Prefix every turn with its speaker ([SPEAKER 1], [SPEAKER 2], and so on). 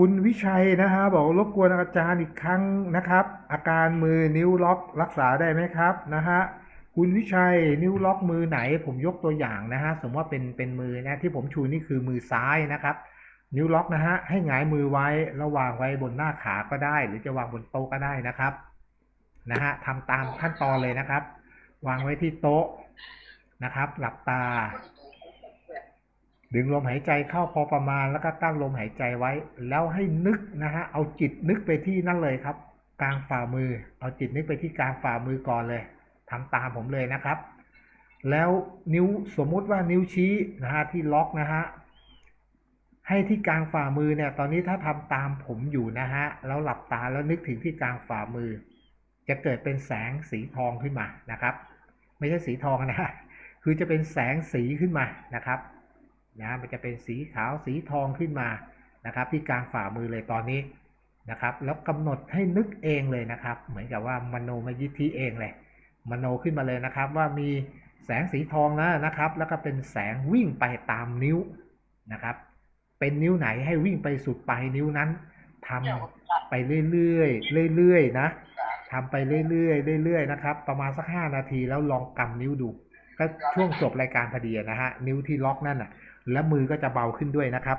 [SPEAKER 1] คุณวิชัยนะฮะบอกรบกวนอาจารย์อีกครั้งนะครับ อาการมือนิ้วล็อกรักษาได้ไหมครับนะฮะคุณวิชัยนิ้วล็อกมือไหน ผมยกตัวอย่างนะฮะสมมติว่าเป็นเป็นมือนะที่ผมชูนี่คือมือซ้ายนะครับ นิ้วล็อกนะฮะให้หงายมือไว้แล้ววางไว้บนหน้าขาก็ได้ หรือจะวางบนโต๊ะก็ได้นะครับนะฮะทำตามขั้นตอนเลยนะครับ วางไว้ที่โต๊ะนะครับ หลับตา ดึงลมหายใจเข้าพอประมาณแล้วก็ตั้งลมหายใจไว้ แล้วให้นึกนะฮะเอาจิตนึกไปที่นั่นเลยครับ กลางฝ่ามือ เอาจิตนึกไปที่กลางฝ่ามือก่อนเลยทำตามผมเลยนะครับ แล้วนิ้วสมมุติว่านิ้วชี้นะฮะที่ล็อกนะฮะให้ที่กลางฝ่ามือเนี่ย ตอนนี้ถ้าทำตามผมอยู่นะฮะแล้วหลับตาแล้วนึกถึงที่กลางฝ่ามือ จะเกิดเป็นแสงสีทองขึ้นมานะครับ ไม่ใช่สีทองนะคือจะเป็นแสงสีขึ้นมานะครับ นะมันจะเป็นสีขาวสีทองขึ้นมานะครับ ที่กลางฝ่ามือเลยตอนนี้นะครับ แล้วกำหนดให้นึกเองเลยนะครับ เหมือนกับว่ามโนมยิทธิเองเลยมโนขึ้นมาเลยนะครับ ว่ามีแสงสีทองนะนะครับ แล้วก็เป็นแสงวิ่งไปตามนิ้วนะครับ เป็นนิ้วไหนให้วิ่งไปสุดปลายนิ้วนั้นทำไปเรื่อยๆเรื่อยๆนะทำไปเรื่อยๆเรื่อยๆนะครับ ประมาณสักห้านาทีแล้วลองกำนิ้วดูก็ช่วงจบรายการพอดีนะฮะนิ้วที่ล็อกนั่นน่ะ และมือก็จะเบาขึ้นด้วยนะครับ